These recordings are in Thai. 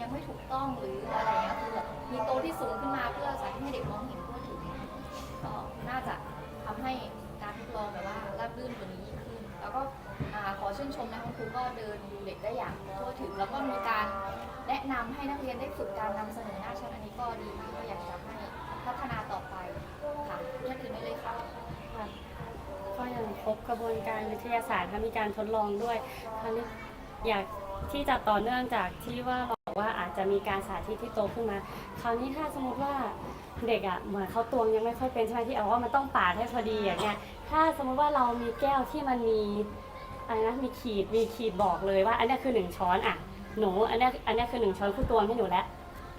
ยังไม่ถูกต้องหรืออะไรเงี้ยคือแบบมีโตะที่สูงขึ้นมาเพื่อสาให้เด็กมองเห็นทั่วถึงก็น่าจะทำให้การทดลองแบบว่าราบรื่นกว่านี้ยิ่งขึ้น แล้วก็ขอชื่นชมนะคุณครูก็เดินดูเด็กได้อย่างทั่วถึง แล้วก็มีการแนะนำให้นักเรียนได้ฝึกการนำเสนอหน้าชั้นอันนี้ก็ดีมากก็อยากจะให้พัฒนาต่อไปค่ะท่านอื่นได้เลยค่ะก็ยังพบกระบวนการวิทยาศาสตร์ค่ะมีการทดลองด้วยคราวนี้อยากที่จะต่อเนื่องจากที่ว่าเรา ว่าอาจจะมีการสาธิตที่โตขึ้นมา คราวนี้ถ้าสมมติว่าเด็กอะเหมือนเขาตวงยังไม่ค่อยเป็นใช่ไหมที่เอาว่ามันต้องปาดให้พอดีอย่างเงี้ยถ้าสมมติว่าเรามีแก้วที่มันมีอะไรนะมีขีดมีขีดบอกเลยว่า อันนี้คือหนึ่งช้อนอะหนูอันนี้อันนี้คือหนึ่งช้อนคู่ตวงให้หนูแล้ว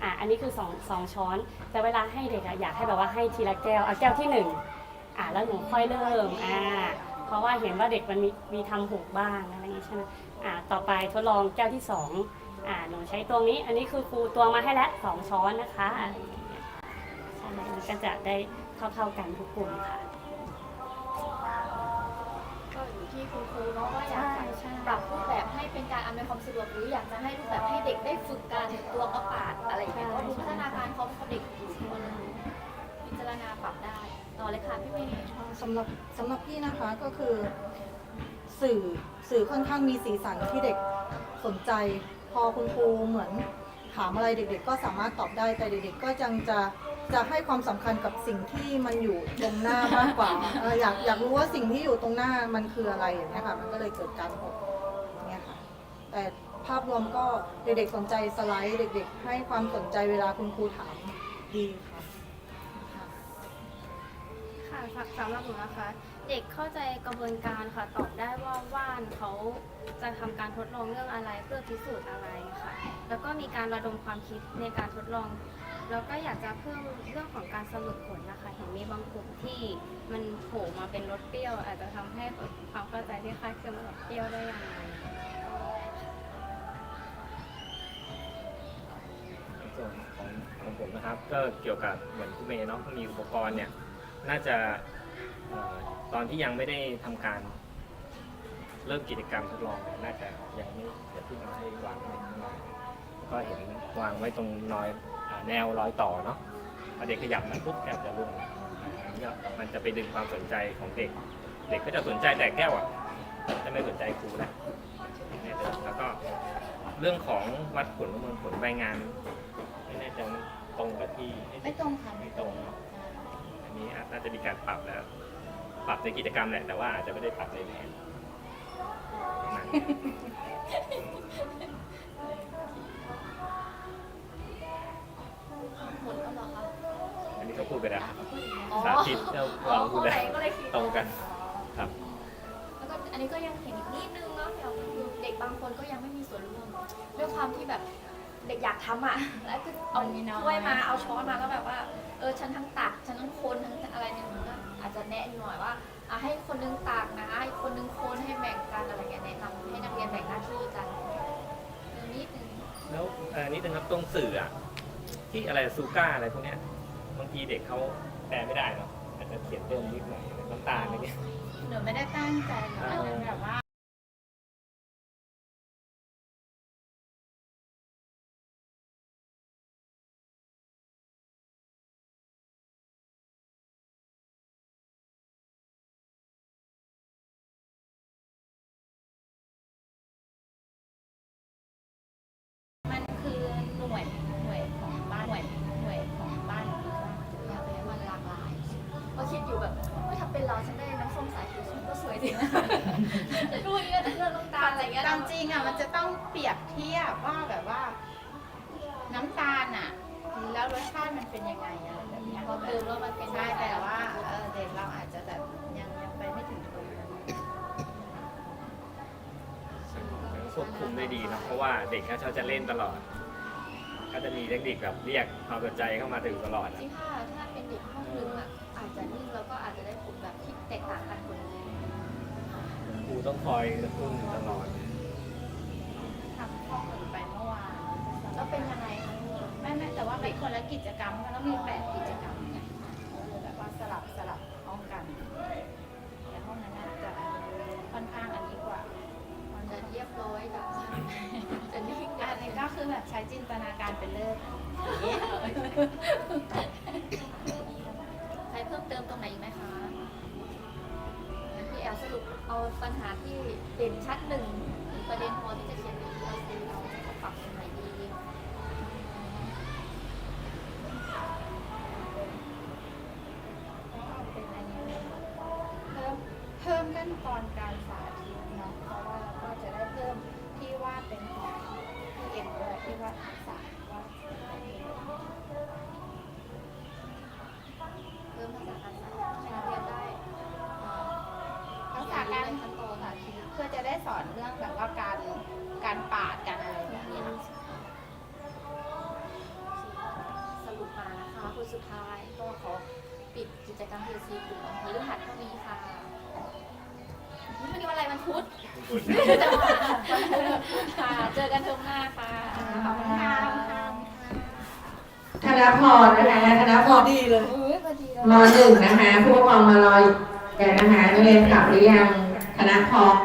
อะอันนี้คือสองสองช้อน แต่เวลาให้เด็กอะอยากให้แบบว่าให้ทีละแก้วเอาแก้วที่หนึ่งอ่าแล้วหนูค่อยเริ่มอ่าเพราะว่าเห็นว่าเด็กมันมีมีทำหกบ้างอะไรอย่างงี้ใช่ไหมอ่าต่อไปทดลองแก้วที่สอง อ่าหนูใช้ตวงนี้ อันนี้คือครูตวงมาให้แล้วสองช้อนนะคะอะไรอย่างเงี้ยใช่มันก็จะได้เท่าๆกันทุกกลุ่มค่ะ ก็อยู่ที่คุณครูเนาะว่าอยากใช่จะใช่ ปรับรูปแบบให้เป็นการอำนวยความสะดวกหรืออยากจะให้รูปแบบให้เด็กได้ฝึกการตัวกระปาดอะไรอย่างเงี้ยก็ดูพัฒนาการเขาเขาเด็กอยู่คนพิจารณาปรับได้ต่อเลยค่ะพี่เมย์ สำหรับสำหรับพี่นะคะก็คือ สื่อสื่อค่อนข้างมีสีสันที่เด็กสนใจพ อคุณครูเหมือนถามอะไรเด็กๆ ก็สามารถตอบได้ แต่เด็กๆ ก็ยังจะจะให้ความสำคัญกับสิ่งที่มันอยู่ตรงหน้ามากกว่าอยากอยากรู้ว่าสิ่งที่อยู่ตรงหน้ามันคืออะไรอย่างเงี้ยค่ะ มันก็เลยเกิดการหกอย่างเงี้ยค่ะ แต่ภาพรวมก็เด็กๆ สนใจสไลด์ เด็ก ๆ ให้ความสนใจเวลาคุณครูถามดีค่ะ ค่ะค่ะสำสำหรับหนูนะคะ เด็กเข้าใจกระบวนการค่ะ ตอบได้ว่าว่านเขาจะทำการทดลองเรื่องอะไรเพื่อพิสูจน์อะไรค่ะ แล้วก็มีการระดมความคิดในการทดลอง แล้วก็อยากจะเพิ่มเรื่องของการสรุปผลนะคะ เห็นมีบางกลุ่มที่มันโผล่มาเป็นรสเปรี้ยว อาจจะทำให้เกิดความเข้าใจที่คลาดเคลื่อนว่ารสเปรี้ยวได้ยังไงส่วนของของผมนะครับก็เกี่ยวกับเหมือนคุณเมย์เนาะมีอุปกรณ์เนี่ยน่าจะเอ่อ ตอนที่ยังไม่ได้ทำการเริ่มกิจกรรมทดลองเนี่ยน่าจะยังไม่จะเพิ่งเอาให้วางไว้ข้างล่างก็เห็นวางไว้ตรงรอยอ่าแนวรอยต่อเนาะพอเด็กขยับมันปุ๊บแก้วจะร่วงอันนี้ก็มันจะไปดึงความสนใจของเด็ก เด็กก็จะสนใจแต่แก้วอะจะไม่สนใจครูแล้วเนี่ยแล้วก็เรื่องของวัดผลประเมินผลรายงานไม่แน่ใจมันตรงกับที่ไม่ตรงค่ะไม่ตรงเนาะอันนี้อาจน่าจะมีการปรับแล้ว ปรับในกิจกรรมแหละแต่ว่าอาจจะไม่ได้ปรับในแผนประมาณนี้ผลก็เหรอคะอันนี้เขาพูดไปแล้วอ๋อสาธิตเราอ๋อเราพูดก็ได้เลยก็เลยคิดตรงกันครับแล้วก็อันนี้ก็ยังเห็นอีกนิดนึงเนาะอย่างคือเด็กบางคนก็ยังไม่มีส่วนร่วมด้วยความที่แบบเด็กอยากทำอะ แล้วคือเอามันมีน้อยถ้วยมาเอาช้อนมาแล้วแบบว่า เออฉันทั้งตักฉันทั้งคนทั้งอะไรเนี่ยมันก็ อาจจะแนะหน่อยว่าอะให้คนนึงตักนะให้คนนึงคนให้แบ่งกันอะไรอย่างเงี้ยแนะนำให้นักเรียนแบ่งหน้าที่กันเออนิดนึงแล้วเอ่อนิดนึงครับตรงสื่ออะที่อะไรซูก้าอะไรพวกเนี้ยบางทีเด็กเขาแปลไม่ได้เนาะอาจจะเขียนเพิ่มนิดหน่อยน้ำตาลอะไรเงี้ย หนูไม่ได้ตั้งใจหนูอาจจะแบบว่า ตามจริงอะมันจะต้องเปรียบเทียบว่าแบบว่า น้ำตาลอะแล้วรสชาติมันเป็นยังไงอะไรแบบเนี้ยพอเติมแล้วมันเป็นใช่แต่ว่าเออเด็กเราอาจจะแบบยังยังไปไม่ถึงตรงนั้นควบคุมได้ดีเนอะเพราะว่าเด็กเขาจะเล่นตลอด ก็จะมีเทคนิคแบบเรียกความสนใจเข้ามาถึงตลอดจอะริงค่ะถ้าเป็นเด็กห้องนึงอะอาจจะนิ่งแล้วก็อาจจะได้ผลแบบที่แตกต่างกันคนนี้ครูต้องคอยกระตุ้นตลอดท เป็นยังไงคะไม่ไม่แต่ว่าเป็นคนละกิจกรรมมันต้องมีแปดกิจกรรมไงแบบว่าสลับสลับห้องกันแต่ห้องนั้นน่ะจะค่อนข้างอันนี้กว่า มันจะเรียบร้อยกับจะนิ่งอันนี้ก็คือแบบใช้จินตนาการเป็นเลิศองใช้เพิ่มเติมตรงไหนอีกไหมคะพี่แอลสรุปเอาปัญหาที่เด่นชัดหนึ่งประเด็นพอที่ นตอนการสาธิตเนาะเพราะว่าก็จะได้เพิ่มที่ว่าเป็นของพี่เอ็มด้วยที่ว่าทักษะว่าเพิ่มทักษะการสอนให้นักเรียนได้เอ่อทักษะการในขั้นตอนสาธิตเพื่อจะได้สอนเรื่องแบบว่าการการปาดการอะไรแบบนี้ค่ะสรุปมานะคะคนสุดท้ายก็ขอ พุธค่ะเจอกันเทอมหน้าค่ะขอบคุณค่ะธนพรนะคะธนพพอรดีเลยอุ้ยพอดีเลยมหนึ่งนะคะผู้ปกครองมารออย่างนะคะนักเรียนกลับหรือยังธนพร